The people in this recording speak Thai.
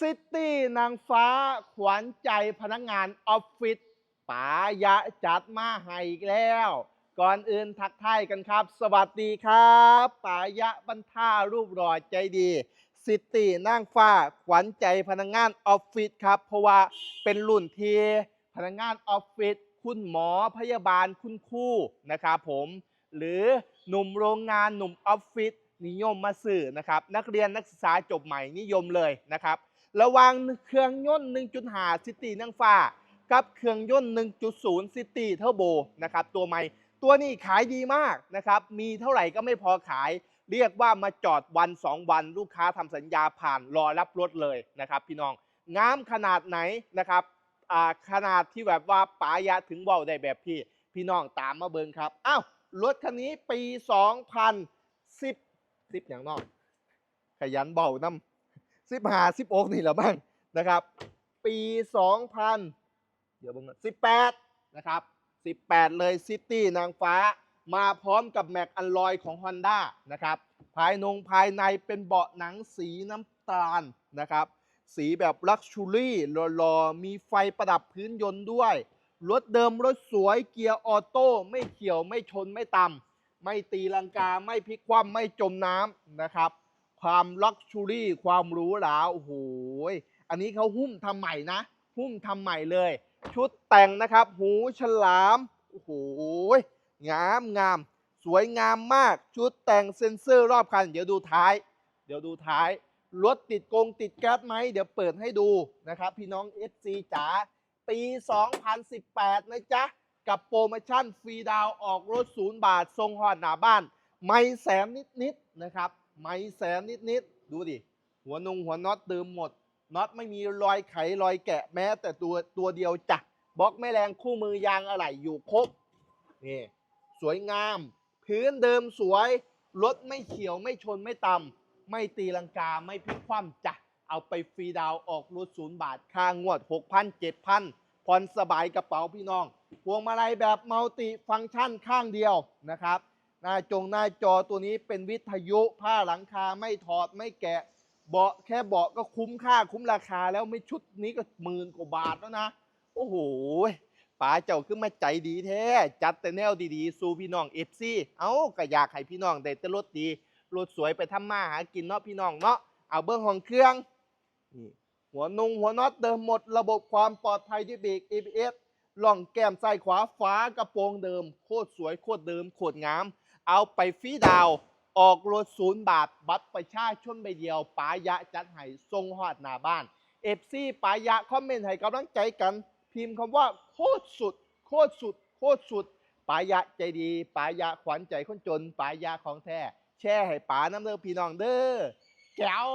ซิตี้นางฟ้าขวัญใจพนักงานออฟฟิศป๋ายะจัดมาให้อีกแล้ว ก่อนอื่นทักทายกันครับ สวัสดีครับป๋ายะบรรท่ารูปหล่อใจดี ซิตี้นางฟ้าขวัญใจพนักงานออฟฟิศครับ เพราะว่าเป็นรุ่นทีพนักงานออฟฟิศคุณหมอพยาบาลคุณครูนะครับผม หรือหนุ่มโรงงานหนุ่มออฟฟิศนิยมมาซื้อนะครับ นักเรียนนักศึกษาจบใหม่นิยมเลยนะครับ ระหวังเครื่องยนต์ 1.5 ซิตี้นางฟ้า กับเครื่องยนต์ 1.0 ซิตี้เทอร์โบนะครับตัวใหม่ตัวนี้ขายดีมากนะครับมีเท่าไหร่ก็ไม่พอขาย เรียกว่ามาจอดวัน 2 วันลูกค้าทำสัญญาผ่านรอรับรถเลยนะครับพี่น้องงามขนาดไหนนะครับขนาดที่แบบว่าปายะถึงเว่าได้แบบพี่ พี่น้องตามมาเบิงครับอ้าวรถคันนี้ปี 2010 10อย่างนอกขยันเบาน้ำ สิบหาสิบกนี่แหละบ้างนะครับ ปี2000เดี๋ยวบิ่งสิบแปดนะครับ18เลยซิตี้นางฟ้า มาพร้อมกับแม็กอันลอยของ Honda นะครับ ภายนงภายในเป็นเบาะหนังสีน้ำตาลนะครับ สีแบบลักชูรี่หล่อๆมีไฟประดับพื้นยนต์ด้วย รถเดิมรถสวยเกียร์ออโต้ไม่เขียวไม่ชนไม่ต่ำไม่ตีลังกาไม่พลิกคว่ำไม่จมน้ำนะครับ ความลักชูรี่ความหรูหราโอ้โหอันนี้เขาหุ้มทำใหม่นะ หุ้มทำใหม่เลย ชุดแต่งนะครับ หูฉลามโอ้โหยงามงาม สวยงามมากชุดแต่งเซ็นเซอร์รอบคัน เดี๋ยวดูท้าย เดี๋ยวดูท้าย รถติดกงติดแก๊สไหม เดี๋ยวเปิดให้ดูนะครับ พี่น้อง FC จ๋าปี 2018 นะจ๊ะ กับโปรโมชั่นฟรีดาวออกรถศูนย์บาท ทรงหอดหน้าบ้าน ไม่แสนนิดๆนะครับ ไม่แสนนิดๆดูดิ หัวนงหัวน็อตเดิมหมดน็อตไม่มีรอยไขรอยแกะแม้ แต่ตัวตัวเดียวจ้ะบล็อกแม่แรงคู่มือยางอะไหล่อยู่ครบนี่สวยงาม พื้นเดิมสวยรถไม่เขียวไม่ชนไม่ต่ำไม่ตีลังกาไม่พลิกคว่ำจ้ะเอาไปฟรีดาวออกรถศูนย์บาทค่างวด 6,000 7,000ผ่อนสบายกระเป๋าพี่น้องพวงมาลัยแบบมัลติฟังก์ชันข้างเดียวนะครับ หน้าจงหน้าจอตัวนี้เป็นวิทยุผ้าหลังคาไม่ถอดไม่แกะ เบาะแค่เบาะก็คุ้มค่าคุ้มราคาแล้วไม่ชุดนี้ก็หมื่นกว่าบาทแล้วนะ โอ้โหป๋าเจ้าขึ้นมาใจดีแท้จัดแต่แนวดีๆ สู่พี่น้องเอฟซีเอ้าก็อยากให้พี่น้องได้แต่รถดีรถสวยไปทำมาหากินเนาะพี่น้องเนาะเอาเบิ้งห้องเครื่องนี่หัวนุงหัวน็อตเดิมหมด ระบบความปลอดภัยที่เบรก ABS ล่องแก้มซ้ายขวาฝากระโปรงเดิม โคตรสวยโคตรเดิมโคตรงาม เอาไปฟรีดาว ออกรถศูนย์บาท บัตรประชาชนใบเดียวปายะจัดให้ทรงหอดหน้าบ้านเอฟซีปายะคอมเมนต์ให้กำลังใจกัน พิมพ์คำว่าโคตรสุด โคตรสุด โคตรสุดปายะใจดีปายะขวัญใจคนจนปายะของแท้แช่ให้ป๋าน้ำเด้อพี่น้องเด้อแก้ว